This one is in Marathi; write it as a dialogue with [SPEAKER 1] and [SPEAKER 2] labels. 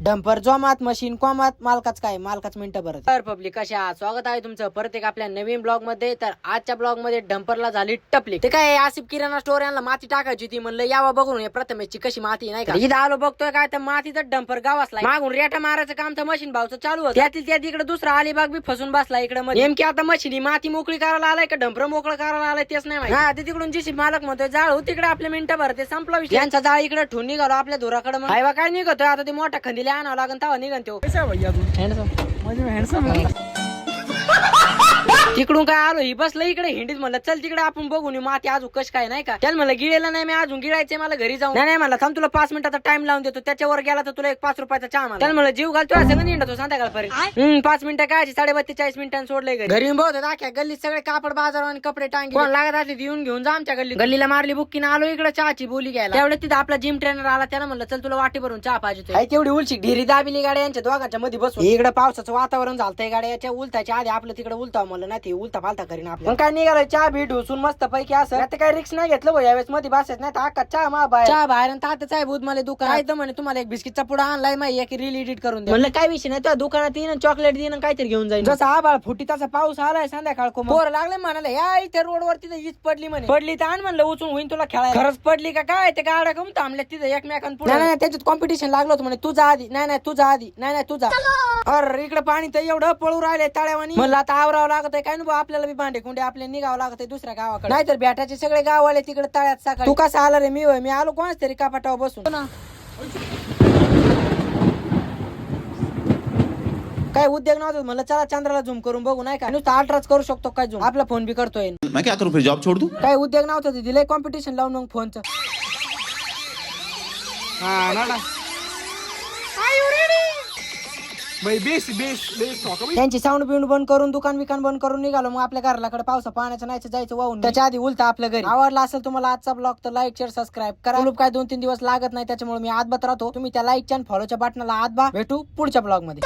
[SPEAKER 1] डंपर जोमात मशीन कोमात मालकाच काय मालकाच मिनिटं भरत. तर पब्लिक कशा आहात? स्वागत आहे तुमचं परत एक आपल्या नवीन ब्लॉगमध्ये तर आजच्या ब्लॉगमध्ये डंपरला झाली टपली. ते काय आसिफ किराणा स्टोर यांना माती टाकायची होती म्हणलं यावं बघून. हे प्रथमेशची कशी माती नाही का? इथं आलो बघतोय काय तर मातीचा डंपर गाव असला मागून रेटा मारायचं काम तर मशीन भावचं चालू होतं. त्यातील त्यात इकडे दुसरा अलिबाग बी फसून बसला इकडे मध्ये. नेमकी आता मशीन ही माती मोकळी करायला आलाय का डंपर मोकळं करायला आलाय तेच नाही माहिती. हा ते तिकडून जी मालक म्हणतोय जाळू तिकडे आपले मिनिटं भरते संपला विषय. यांचा जाळ इकडे ठेवून निघालो आपल्या धुराकडे मग काय निघतोय? आता ते मोठ्या खंदीला आणावं लागेल तेव्हा निघन तो तिकडून काय आलो? ही बसलं इकडे हिंडीत म्हणलं चल तिकडे आपण बघून येऊ माती अजून कश काय नाही का? त्याला म्हणलं गिळेला नाही मी अजून गिळायचंय मला घरी जाऊन. नाही नाही म्हणलं थांब तुला पाच मिनिटाचा टाइम लावून देतो त्याच्यावर गेला तर तुला एक पाच रुपयाचा चहा मला त्याला म्हणलं जीव घालतो असं निंडतो संध्याकाळपर्यंत हम्म पाच मिनिटं काय साडे बत्तेचाळीस मिनिटांनी सोडलंय घरी. बघतो दाख्या गल्लीत सगळे कापड बाजार आणि कपडे टांगे कोण लागत असले येऊन घेऊन जा आमच्या गल्ली गल्लीला मारली बुक्की आलो इकडे चहाची बोली घ्यायला. त्यावेळेस तिथं आपला जिम ट्रेनर आला त्यानं म्हणलं चल तुला वाटी भरून चहा पाहिजे होती. तेवढी उलची ढिरी दाबिली गाड्या यांच्या दोघांच्या मध्ये बसून. इकडे पावसाचं वातावरण झालतंय गाड्या याच्या उलताच्या आधी आपलं तिकडे उलता म्हणलं ना ते उलता फालता करीन आपलं मग काय निघालं चहा बी ढोसून मस्त पैकी असं. आता काय रिक्स नाही घेतलं भाऊ यावेळेस मध्ये बसत नाही. तर अख्खा चहा मा बाहेर. चहा बाहेर आणि तात्याच आहे बुध मला दुकान काय? तर म्हणे तुम्हाला एक बिस्किटचा पुडा आणलाय माहिती एक रील एडिट करून दे म्हणलं काय विषय नाही तुझ्या दुकानात येईन चॉकलेट देईन आणि काहीतरी घेऊन जाईन. जसा आबाळ फुटी तसा पाऊस आलाय संध्याकाळ पोर लागले म्हणाले या इथे रोडवर तिथे हीच पडली म्हणे. पडली तर आण म्हणलं उचून होईन तुला खेळायला. खरंच पडली का काय? ते गाड्या कम थांबल्या तिथे एकमेकांपुढे नाही नाही त्याच्यात कॉम्पिटिशन लागलं होतं म्हणे. तुझा आधी. नाही नाही तुझा आधी. नाही नाही तुझा अरे इकडे पाणी तर एवढं पळू राहिले तळ्यावानी. म्हणलं आता आवरावं लागत आहे काय नको आपल्याला बी भांडे कुंडे आपल्याला निघावं लागत दुसऱ्या गावाकडे. नाहीतर बॅटाचे सगळे गाव आले तिकडे तळ्यात सकाळी तू कसा आला रे मी होय? मी आलो कोणाच तरी कापाटावर बसून. काय उद्योग नव्हतं म्हणलं चला चंद्राला झूम करून बघू नाही का? नुसतं अल्ट्राच करू शकतो काय झूम आपला फोन बी करतोय.
[SPEAKER 2] मैं क्या करूं फिर जॉब छोड़ दूं?
[SPEAKER 1] काय उद्योग नव्हतं ते दिलंय कॉम्पिटिशन लावून मग फोनचं
[SPEAKER 3] हाँ ना ना बेस बेस बेस
[SPEAKER 1] त्यांची साऊंड बिऊंड बंद करून दुकान बिकान बंद करून निघालो. मग आपल्या घराकडे पावसा पाण्याचं नाही जायचं वाहून त्याच्या आधी उलटा आपल्या घरी. आवडला असेल तुम्हाला आजचा ब्लॉग तर लाईक शेअर सबस्क्राईब करा. ग्रुप काय दोन तीन दिवस लागत नाही त्याच्यामुळे मी आत राहतो. तुम्ही त्या लाईकच्या आणि फॉलोच्या बटनाला आत बा भेटू पुढच्या ब्लॉगमध्ये.